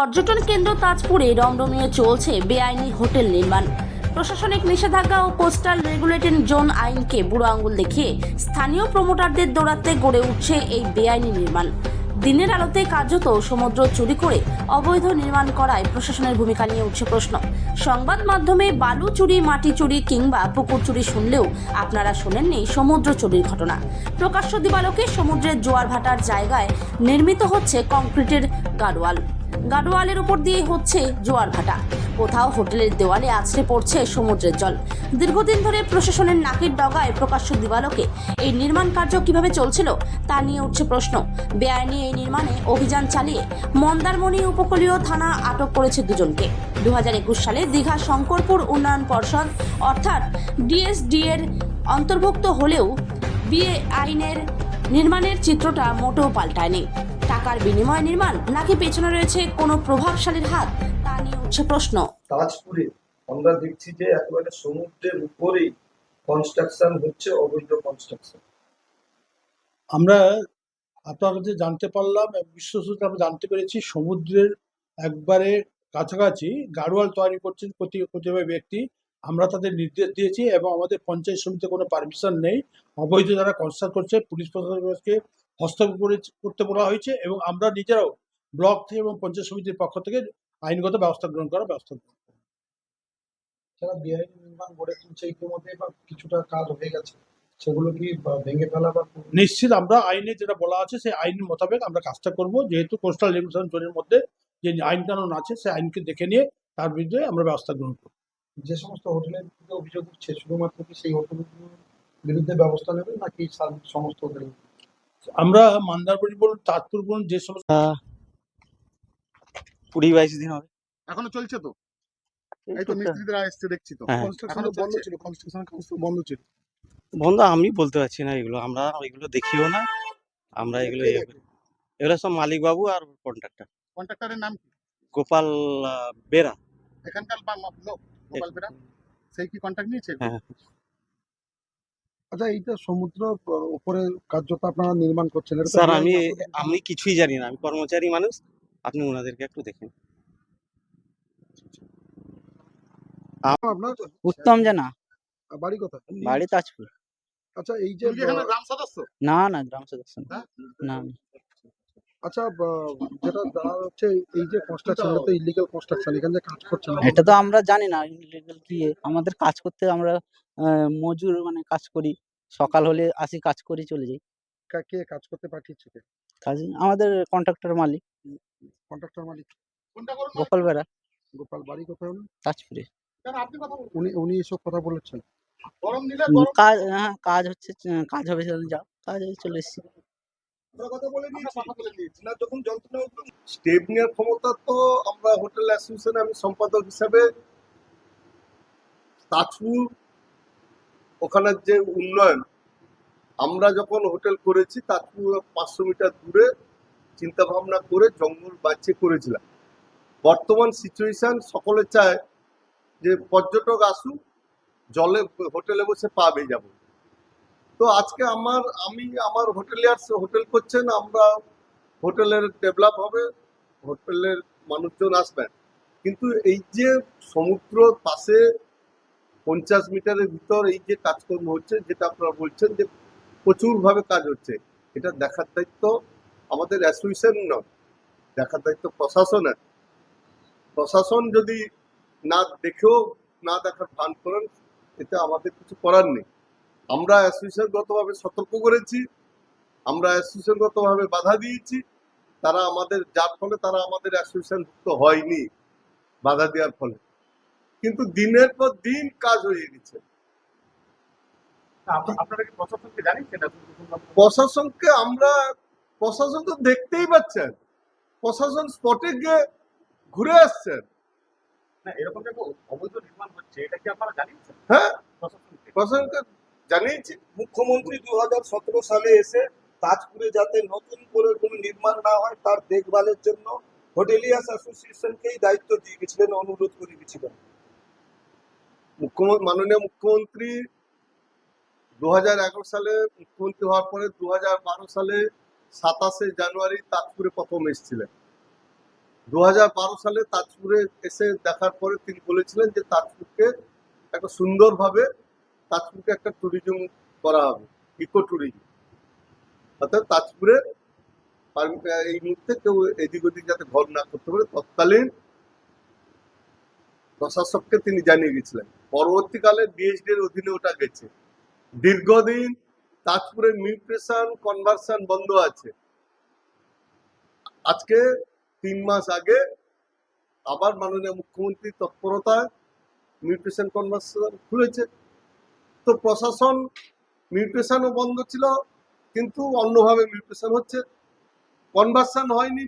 পর্যটন কেন্দ্র তাজপুরে রমরমিয়ে চলছে বেআইনি হোটেল নির্মাণ। প্রশাসনিক নিষেধাজ্ঞা ও কোস্টাল রেগুলেটর জোন আইনকে বুড়ো আঙুল দেখিয়ে স্থানীয় প্রমোটারদের দৌড়াতে গড়ে উঠছে এই বেআইনি নির্মাণ। দিনের আলোতে কার্যত সমুদ্র চুরি করে অবৈধ নির্মাণ করায় প্রশাসনের ভূমিকা নিয়ে উঠছে প্রশ্ন। সংবাদ মাধ্যমে বালু চুরি, মাটি চুরি কিংবা পুকুর চুরি শুনলেও আপনারা শোনেননি সমুদ্র চুরির ঘটনা। প্রকাশ্য দিবালোকে সমুদ্রের জোয়ার ভাটার জায়গায় নির্মিত হচ্ছে কংক্রিটের গাডওয়াল গাডওয়ালের উপর দিয়ে হচ্ছে জোয়ার ভাটা। কোথাও হোটেলের দেওয়ালে আছড়ে পড়ছে সমুদ্রের জল। দীর্ঘদিন ধরে প্রশাসনের নাকের ডগায় প্রকাশ্য দিবালোকে এই নির্মাণ কার্য কীভাবে চলছিল তা নিয়ে উঠছে প্রশ্ন। বেআইনি এই নির্মাণে অভিযান চালিয়ে মন্দারমণি উপকূলীয় থানা আটক করেছে দুজনকে। দু হাজার একুশ সালে দীঘা শঙ্করপুর উন্নয়ন পর্ষদ, অর্থাৎ ডিএসডি এর অন্তর্ভুক্ত হলেও বিয়ে আইনের নির্মাণের চিত্রটা মোটেও পাল্টায়নি। টাকার বিনিময়ে নির্মাণ নাকি পেছনে রয়েছে কোনো প্রভাবশালীর হাত? তা নিয়ে উঠছে প্রশ্ন। তাজপুরে আমরা দেখছি যে একেবারে সমুদ্রের উপরেই কনস্ট্রাকশন হচ্ছে অবৈধ কনস্ট্রাকশন আমরা আপনার কাছে জানতে পারলাম এবং বিশ্বসূত্রে আমরা জানতে পেরেছি সমুদ্রের একবারে কাছাকাছি গাড়োয়াল তৈরি করছেন প্রতি প্রতিভাবে ব্যক্তি। আমরা তাদের নির্দেশ দিয়েছি এবং আমাদের পঞ্চায়েত সমিতিতে কোনো পারমিশন নেই। অবৈধ যারা কনস্ট্রাক্ট করছে পুলিশ প্রশাসনকে হস্তক্ষেপ করে- করতে বলা হয়েছে এবং আমরা নিজেরাও ব্লক থেকে এবং পঞ্চায়েত সমিতির পক্ষ থেকে আইনগত ব্যবস্থা গ্রহণ করার ব্যবস্থা গ্রহণ। যারা বেআইনি নির্মাণ গড়ে তুলছে ইতিমধ্যে বা কিছুটা কাজ হয়ে গেছে সেগুলো কি ভেঙে ফেলা বা নিশ্চিত আমরা আইনে যেটা বলা আছে সেই আইন মোতাবেক আমরা কাজটা করব যেহেতু কোস্টাল রেগুলেশন জোনের মধ্যে যে আইন কানুন আছে সেই আইনকে দেখে নিয়ে তার বিরুদ্ধে আমরা ব্যবস্থা গ্রহণ করব যে সমস্ত হোটেলের বিরুদ্ধে অভিযোগ উঠছে শুধুমাত্র কি সেই হোটেলগুলোর বিরুদ্ধে ব্যবস্থা নেবে নাকি সমস্ত হোটেল আমরা মান্দারবাড়ি বলুন তাজপুর বলুন যে সমস্ত কুড়ি বাইশ দিন হবে। এখনও চলছে তো? এই তো মিস্ত্রিরা এসছে দেখছি তো। হ্যাঁ। কনস্ট্রাকশন বন্ধ ছিল কনস্ট্রাকশন বন্ধ ছিল। বন্ধু আমি বলতে পারছি না এগুলো। আমরা ওইগুলো দেখিও না আমরা এগুলো এগুলো সব মালিক বাবু আর কন্ট্রাক্টর কন্ট্রাক্টরের নাম কি? গোপাল বেরা। এখানকার লোক গোপাল বেরা? সেই কি কন্ট্রাক্ট নিয়েছে? হ্যাঁ। আচ্ছা এইটা সমুদ্র উপরে কার্যত আপনারা নির্মাণ করছেন স্যার আমি আমি কিছুই জানি না আমি কর্মচারী মানুষ আপনি ওনাদেরকে একটু দেখেন। আপনার উত্তম জানা। বাড়ি কোথায়? বাড়ি তাজপুর। আচ্ছা এই যে গ্রাম সদস্য? না না গ্রাম সদস্য না। হ্যাঁ? না। আচ্ছা বা- যেটা হচ্ছে এই যে কনস্ট্রাকশন এটা তো ইলিগাল কনস্ট্রাকশন এখানে যে কাজ করছেন এটা তো আমরা জানি না ইনলিগাল কি? আমাদের কাজ করতে আমরা আহ, মজুর মানে কাজ করি। সকাল হলে আসি কাজ করি চলে যাই। কে কাজ করতে পাঠিয়েছে কে? কাজ আমাদের কন্ট্রাক্টর মালিক। কন্ট্রাক্টর মালিক। গোপাল বেড়া। গোপাল বাড়ি কোথায় উনি? তাজপুরে। কেন আপনি কথা বলুন উনি উনি এসব কথা বলেছেন। গরম দিলে গরম। কাজ হ্যাঁ কাজ হচ্ছে কাজ হবে যাও। কাজ হয়ে চলে এসেছি। আমরা কথা বলে নিয়েছি। কথা বলে নিয়েছি। না যখন যন্ত্রণা স্টেপ নেওয়ার ক্ষমতা তো আমরা হোটেল অ্যাসোসিয়েশনে আমি সম্পাদক হিসাবে তাজপুর ওখানের যে উন্নয়ন আমরা যখন হোটেল করেছি তাজপুর পাঁচশো মিটার দূরে চিন্তা ভাবনা করে জঙ্গল বাঁচিয়ে করেছিলাম। বর্তমান সিচুয়েশন সকলে চায় যে পর্যটক আসুক জলে হোটেলে বসে পা পাবে যাব। তো আজকে আমার, আমি আমার হোটেলিয়ার্স হোটেল করছেন আমরা হোটেলের ডেভেলপ হবে, হোটেলের মানুষজন আসবেন কিন্তু এই যে সমুদ্র পাশে পঞ্চাশ মিটারের ভিতর এই যে কাজকর্ম হচ্ছে, যেটা আপনারা বলছেন যে প্রচুরভাবে কাজ হচ্ছে, এটা দেখার দায়িত্ব আমাদের অ্যাসোসিয়েশন নয়, দেখার দায়িত্ব প্রশাসনের। প্রশাসন যদি না দেখেও না দেখার ভান করেন, এতে আমাদের কিছু করার নেই। আমরা অ্যাসোসিয়েশনগতভাবে সতর্ক করেছি আমরা অ্যাসোসিয়েশনগতভাবে বাধা দিয়েছি তারা আমাদের যার ফলে তারা আমাদের অ্যাসোসিয়েশনভুক্ত হয়নি বাধা দেওয়ার ফলে। কিন্তু দিনের পর দিন কাজ হয়ে গেছে। আপনারা কি প্রশাসনকে আমরা প্রশাসন তো দেখতেই পাচ্ছেন প্রশাসন স্পটে গিয়ে ঘুরে আসছেন এরকম দেখো অবৈধ নির্মাণ হচ্ছে এটা কি আপনারা জানিয়েছেন? হ্যাঁ প্রশাসনকে জানিয়েছি? মুখ্যমন্ত্রী দু সতেরো সালে এসে তাজপুরে যাতে নতুন করে কোনো নির্মাণ না হয় তার দেখভালের জন্য হোটেলিয়াস অ্যাসোসিয়েশনকেই দায়িত্ব দিয়ে গেছিলেন অনুরোধ করে গেছিলেন। মুখ্যমন্ত্রী মাননীয় মুখ্যমন্ত্রী দুহাজার এগারো সালে মুখ্যমন্ত্রী হওয়ার পরে দু হাজার বারো সালে সাতাশে জানুয়ারি তাজপুরে প্রথম এসেছিলেন। দু হাজার বারো সালে তাজপুরে এসে দেখার পরে তিনি বলেছিলেন যে তাজপুরকে একটা সুন্দরভাবে তাজপুরকে একটা ট্যুরিজম করা হবে ইকো ট্যুরিজম অর্থাৎ তাজপুরে এই মুহূর্তে কেউ এদিক ওদিক যাতে ঘর না করতে পারে, তৎকালীন প্রশাসককে তিনি জানিয়ে গেছিলেন। পরবর্তীকালে ডিএসডি এর অধীনে ওটা গেছে। দীর্ঘদিন তাজপুরের মিউটেশন কনভার্সন বন্ধ আছে। আজকে তিন মাস আগে আবার মাননীয় মুখ্যমন্ত্রী তৎপরতায় মিউটেশন কনভার্সন খুলেছে। তো প্রশাসন মিউটেশনও বন্ধ ছিল কিন্তু অন্যভাবে মিউটেশন হচ্ছে। কনভার্সন হয়নি।